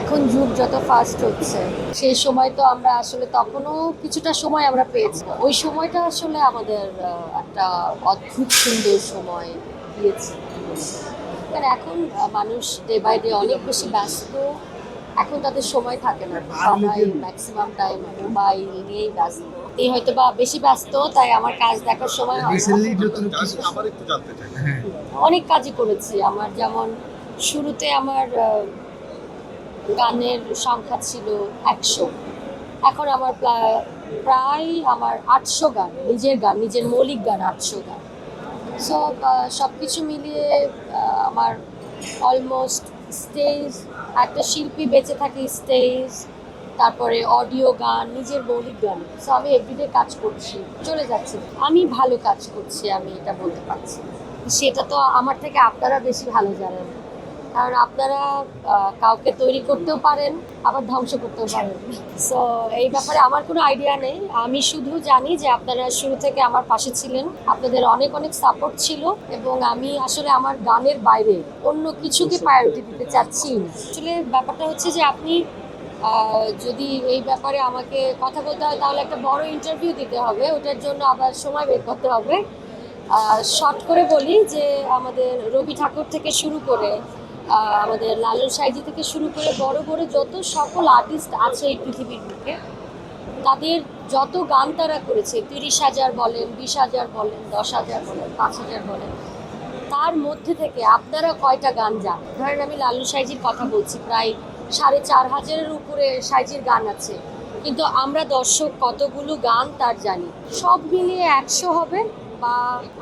এখন যুগ যত ফাস্ট হচ্ছে সেই সময় তো আমরা আসলে তখনও কিছুটা সময় আমরা পেয়েছি। ওই সময়টা আসলে আমাদের একটা অদ্ভুত সুন্দর সময় দিয়েছে। কারণ এখন মানুষ ডে বাই ডে অনেক বেশি ব্যস্ত। এখন তাদের সময় থাকে না। সবাই ম্যাক্সিমাম টাইম মোবাইল নিয়েই ব্যস্ত। এই হয়তো বা বেশি ব্যস্ত তাই আমার কাজ দেখার সময় হয় হ্যাঁ। অনেক কাজই করেছি। আমার যেমন শুরুতে আমার গানের সংখ্যা ছিল একশো। এখন আমার প্রা- প্রায় আমার আটশো গান, নিজের গান, নিজের মৌলিক গান আটশো গান। সো সব কিছু মিলিয়ে আমার অলমোস্ট স্টেজ একটা শিল্পী বেঁচে থাকে স্টেজ তারপরে অডিও গান, নিজের মৌলিক গান। সো আমি এভরিডে কাজ করছি, চলে যাচ্ছে। আমি ভালো কাজ করছি, আমি এটা বলতে পারছি। সেটা তো আমার থেকে আপনারা বেশি ভালো জানেন। কারণ আপনারা কাউকে তৈরি করতেও পারেন, আবার ধ্বংস করতেও পারেন। সো এই ব্যাপারে আমার কোনো আইডিয়া নেই। আমি শুধু জানি যে আপনারা শুরু থেকে আমার পাশে ছিলেন। আপনাদের অনেক অনেক সাপোর্ট ছিল এবং আমি আসলে আমার গানের বাইরে অন্য কিছুকে প্রায়োরিটি দিতে চাচ্ছি। আসলে ব্যাপারটা হচ্ছে যে আপনি যদি এই ব্যাপারে আমাকে কথা বলতে হয়, তাহলে একটা বড় ইন্টারভিউ দিতে হবে। ওটার জন্য আবার সময় বের করতে হবে। শর্ট করে বলি যে আমাদের রবি ঠাকুর থেকে শুরু করে আমাদের লালন সাইজি থেকে শুরু করে বড় বড় যত সকল আর্টিস্ট আছে এই পৃথিবীর বুকে, তাদের যত গান তারা করেছে, তিরিশ হাজার বলেন, বিশ হাজার বলেন, দশ হাজার বলেন, পাঁচ হাজার বলেন, তার মধ্যে থেকে আপনারা কয়টা গান যান ধরেন আমি লালু সাইজির কথা বলছি, প্রায় সাড়ে চার হাজারের উপরে সাইজির গান আছে, কিন্তু আমরা দর্শক কতগুলো গান তার জানি? সব মিলিয়ে একশো হবে বা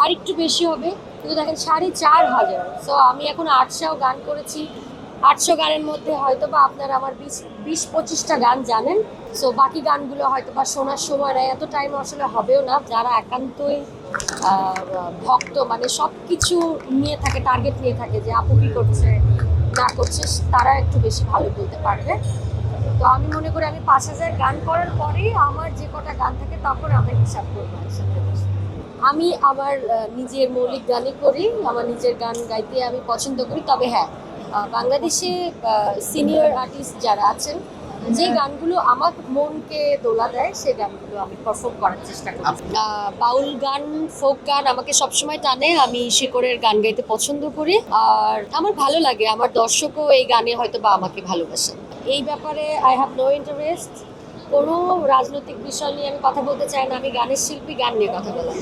আরেকটু বেশি হবে কিন্তু দেখেন, সাড়ে চার হাজার। সো আমি এখন আটশো গান করেছি। আটশো গানের মধ্যে হয়তো বা আপনারা আমার বিশ বিশ পঁচিশটা গান জানেন। সো বাকি গানগুলো হয়তো বা শোনার সময় নেই। এত টাইম আসলে হবেও না। যারা একান্তই ভক্ত মানে সব কিছু নিয়ে থাকে টার্গেট নিয়ে থাকে, যে আপু কি করছে, না করছে, তারা একটু বেশি ভালো বলতে পারবে। তো আমি মনে করি আমি পাঁচ হাজার গান করার পরেই আমার যে কটা গান থাকে তখন আমি হিসাব করব। আমি আমার নিজের মৌলিক গানই করি আমার নিজের গান গাইতে আমি পছন্দ করি। তবে হ্যাঁ বাংলাদেশে সিনিয়র আর্টিস্ট যারা আছেন যে গানগুলো আমার মনকে দোলা দেয় সেই গানগুলো আমি পারফর্ম করার চেষ্টা করি। বাউল গান ফোক গান আমাকে সবসময় টানে আমি শিকড়ের গান গাইতে পছন্দ করি। আর আমার ভালো লাগে আমার দর্শকও এই গানে হয়তো বা আমাকে ভালোবাসেন। এই ব্যাপারে আই হ্যাভ নো ইন্টারেস্ট কোনো রাজনৈতিক বিষয় নিয়ে আমি কথা বলতে চাই না, আমি গানের শিল্পী, গান নিয়ে কথা বললাম